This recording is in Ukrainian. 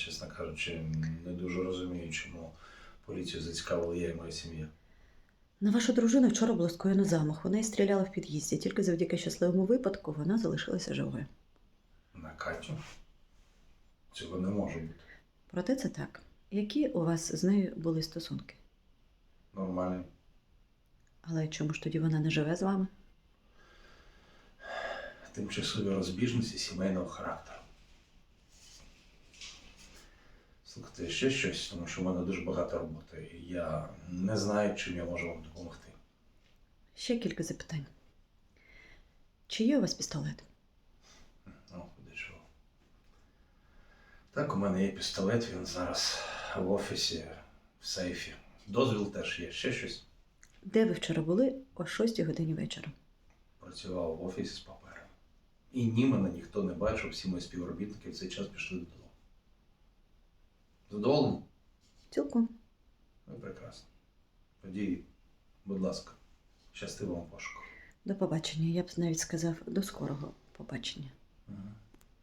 чесно кажучи, не дуже розумію, чому поліцію зацікавили я і моя сім'я. На вашу дружину вчора було скоєно замах. Вона і стріляла в під'їзді. Тільки завдяки щасливому випадку вона залишилася живою. На Катю? Цього не може бути. Проте це так. Які у вас з нею були стосунки? Нормально. Але чому ж тоді вона не живе з вами? Тимчасові розбіжності сімейного характеру. Слухайте, ще щось, тому що в мене дуже багато роботи. і Я не знаю, чим я можу вам допомогти. Ще кілька запитань. Чи є у вас пістолет? Ну, куди чого. Так, у мене є пістолет, він зараз в офісі, в сейфі. Дозвіл теж є. Ще щось. Де ви вчора були о 6 годині вечора? Працював в офісі з папером. І ні, мене ніхто не бачив, всі мої співробітники в цей час пішли додому. Задоволені? Цілком. Ну, прекрасно. Тоді, будь ласка, щасти вам пошуку. До побачення. Я б навіть сказав до скорого побачення. Ага.